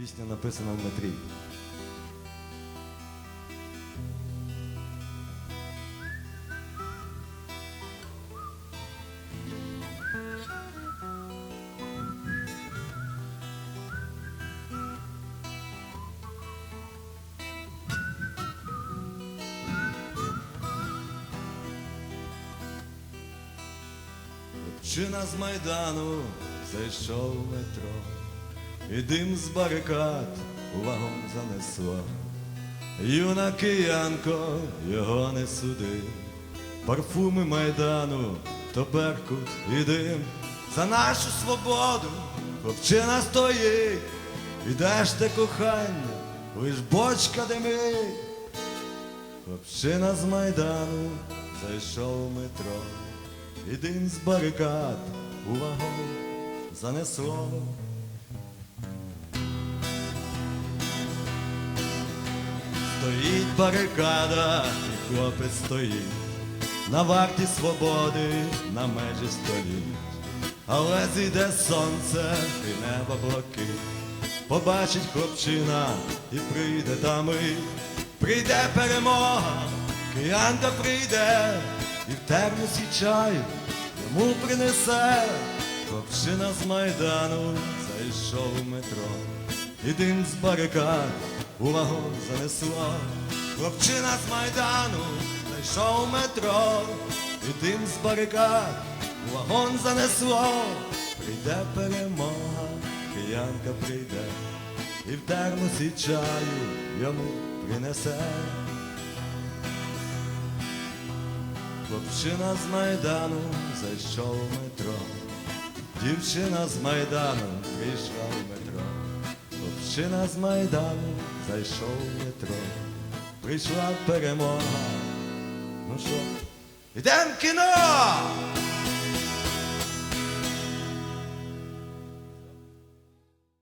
Пісня написана в метрі. Хлопчина з майдану зайшов метро, і дим з барикад у вагон занесло. Юна киянко, його не суди, парфуми майдану, то беркут і дим. За нашу свободу хлопчина стоїть, ідеш те кохання, лиш бочка димить. Хлопчина з майдану зайшов в метро, і дим з барикад у вагон занесло. Стоїть барикада, і хлопець стоїть на варті свободи, на межі століть. Але зійде сонце і небо блакить. Побачить хлопчина і прийде та мить. Прийде перемога, киянка прийде, і в термосі чаю йому принесе. Хлопчина з майдану зайшов в метро, і дим з барикад у вагон занесло. Хлопчина з майдану зайшов метро, і дим з барикад у вагон занесло. Прийде перемога, киянка прийде, і в термосі чаю йому принесе. Хлопчина з майдану зайшов метро, дівчина з майдану прийшла в метро. Хлопчина з майдану зайшов в метро, прийшла перемога. Ну що, ідем кіно!